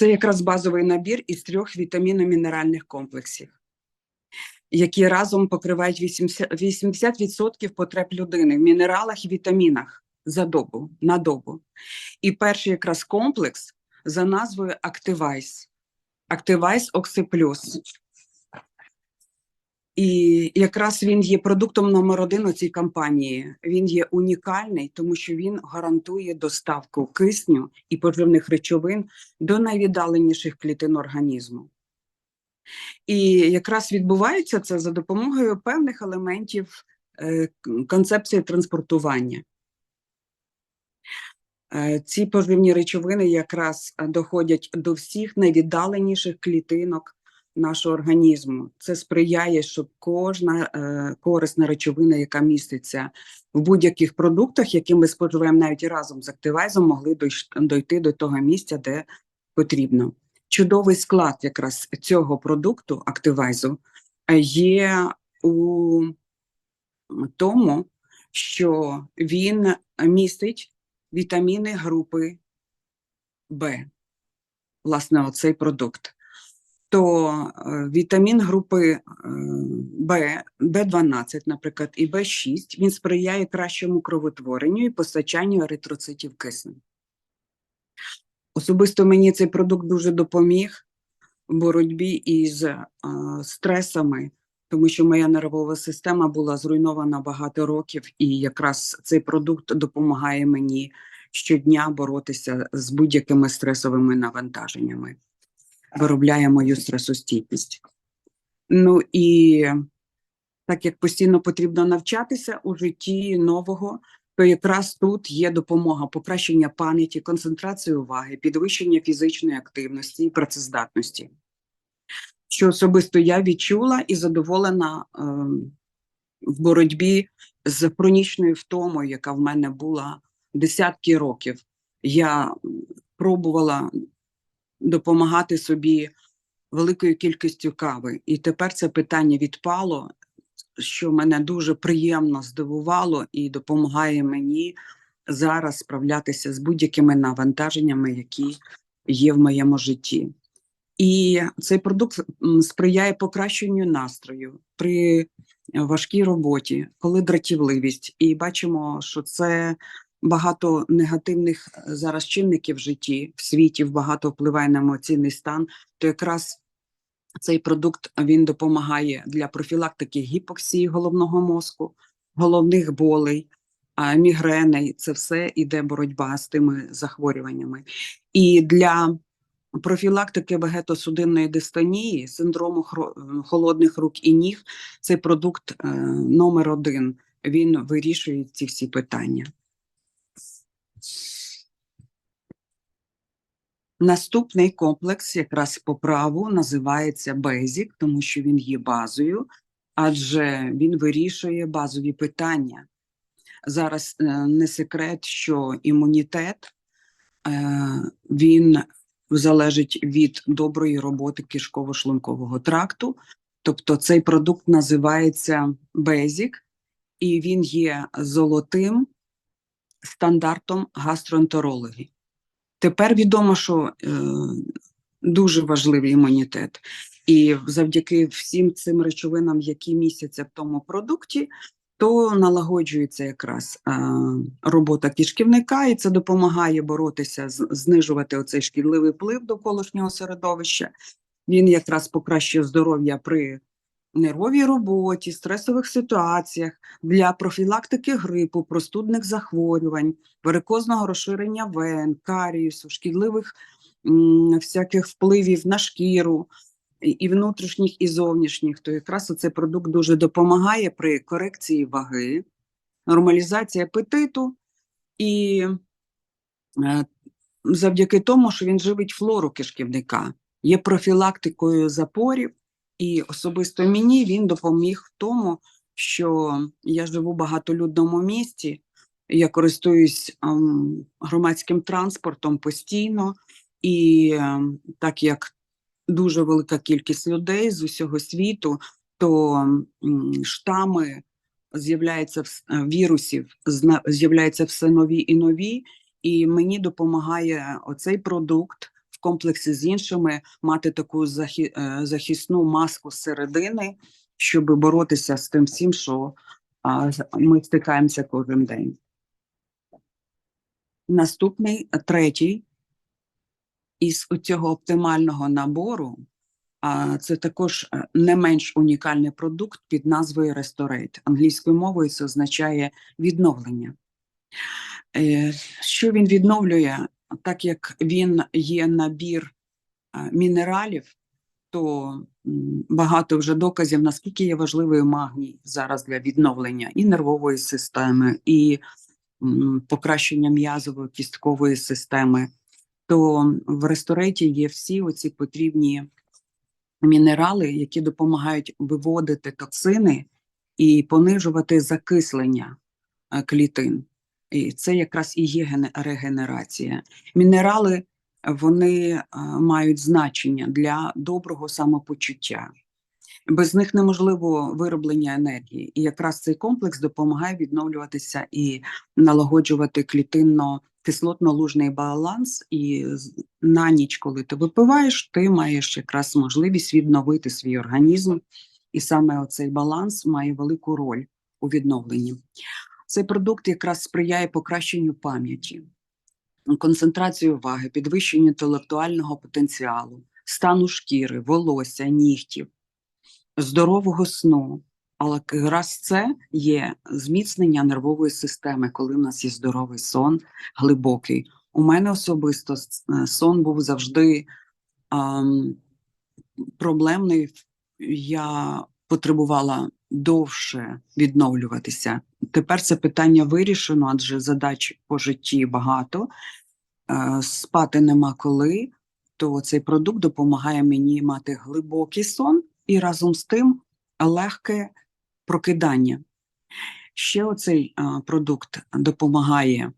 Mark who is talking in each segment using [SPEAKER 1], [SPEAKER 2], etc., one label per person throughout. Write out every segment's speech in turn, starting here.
[SPEAKER 1] Це якраз базовий набір із трьох вітаміно-мінеральних комплексів, які разом покривають 80%, 80% потреб людини в мінералах і вітамінах за добу, на добу. І перший якраз комплекс за назвою Activize. Activize Oxyplus. І якраз він є продуктом номер один у цій кампанії. Він є унікальний, тому що він гарантує доставку кисню і поживних речовин до найвіддаленіших клітин організму. І якраз відбувається це за допомогою певних елементів е, концепції транспортування. Е, Ці поживні речовини якраз доходять до всіх найвіддаленіших клітинок нашого організму. Це сприяє, щоб кожна е, корисна речовина, яка міститься в будь-яких продуктах, які ми споживаємо навіть разом з активайзом, могли дойти до того місця, де потрібно. Чудовий склад якраз цього продукту активайзу е, є у тому, що він містить вітаміни групи Б, власне, оцей продукт. То е, вітамін групи е, Б, Б12, наприклад, і Б6, він сприяє кращому кровотворенню і постачанню еритроцитів кисню. Особисто мені цей продукт дуже допоміг в боротьбі із е, стресами, тому що моя нервова система була зруйнована багато років, і якраз цей продукт допомагає мені щодня боротися з будь-якими стресовими навантаженнями, виробляє мою стресостійкість. Ну і так як постійно потрібно навчатися у житті нового, то якраз тут є допомога покращення пам'яті, концентрації уваги, підвищення фізичної активності і працездатності. Що особисто я відчула і задоволена е, в боротьбі з хронічною втомою, яка в мене була десятки років. Я пробувала допомагати собі великою кількістю кави, і тепер це питання відпало, що мене дуже приємно здивувало і допомагає мені зараз справлятися з будь-якими навантаженнями, які є в моєму житті. І цей продукт сприяє покращенню настрою при важкій роботі, коли дратівливість. І бачимо, що це багато негативних е, зараз чинників в житті, в світі багато впливає на емоційний стан, то якраз цей продукт він допомагає для профілактики гіпоксії головного мозку, головних болей, а, мігрени. Це все іде боротьба з тими захворюваннями. І для профілактики вегетосудинної дистонії, синдрому е, холодних рук і ніг, цей продукт е, номер один. Він вирішує ці всі питання. Наступний комплекс якраз по праву називається Basic, тому що він є базою, адже він вирішує базові питання. Зараз е, не секрет, що імунітет е, він залежить від доброї роботи кишково-шлункового тракту. Тобто цей продукт називається Basic, і він є золотим стандартом гастроентерології. Тепер відомо, що е, дуже важливий імунітет, і завдяки всім цим речовинам, які містяться в тому продукті, то налагоджується якраз е, робота кишківника, і це допомагає боротися, з- знижувати оцей шкідливий вплив довколишнього середовища. Він якраз покращує здоров'я при нервовій роботі, стресових ситуаціях, для профілактики грипу, простудних захворювань, варикозного розширення вен, каріусу, шкідливих м, всяких впливів на шкіру і- і внутрішніх, і зовнішніх. То якраз цей продукт дуже допомагає при корекції ваги, нормалізації апетиту і е, завдяки тому, що він живить флору кишківника, є профілактикою запорів, і особисто мені він допоміг в тому, що я живу в багатолюдному місті, я користуюсь ем, громадським транспортом постійно, і ем, так як дуже велика кількість людей з усього світу, то м, штами з'являються е, вірусів, з'являються все нові і нові, і мені допомагає оцей продукт комплексі з іншими мати таку захи, е, захисну маску зсередини, щоб боротися з тим всім, що ми стикаємося кожен день. Наступний, е, третій, із цього оптимального набору, це також е, не менш унікальний продукт під назвою Restorate. Англійською мовою це означає відновлення. Що він відновлює? Так як він є набір мінералів, то багато вже доказів, наскільки є важливий магній зараз для відновлення і нервової системи, і покращення м'язової кісткової системи. То в рестореті є всі оці потрібні мінерали, які допомагають виводити токсини і понижувати закислення е, клітин. І це якраз і є регенерація. Мінерали вони мають значення для доброго самопочуття. Без них неможливо вироблення енергії. І якраз цей комплекс допомагає відновлюватися і налагоджувати клітинно-кислотно-лужний баланс. І на ніч, коли ти випиваєш, ти маєш якраз можливість відновити свій організм. І саме оцей баланс має велику роль у відновленні. Цей продукт якраз сприяє покращенню пам'яті, концентрації уваги, підвищенню інтелектуального потенціалу, стану шкіри, волосся, нігтів, здорового сну. Але якраз це є зміцнення нервової системи, коли в нас є здоровий сон, глибокий. У мене особисто е, сон був завжди ам, проблемний. Я потребувала довше відновлюватися. Тепер це питання вирішено, адже задач по житті багато. Е, Спати нема коли, то цей продукт допомагає мені мати глибокий сон і разом з тим легке прокидання. Ще оцей е, продукт допомагає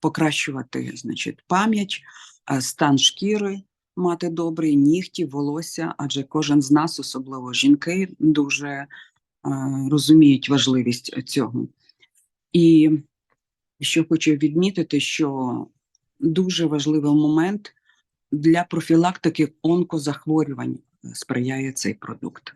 [SPEAKER 1] покращувати значить, пам'ять, е, стан шкіри мати добрий, нігті, волосся, адже кожен з нас, особливо жінки, дуже розуміють важливість цього. І що хочу відмітити, що дуже важливий момент для профілактики онкозахворювань сприяє цей продукт.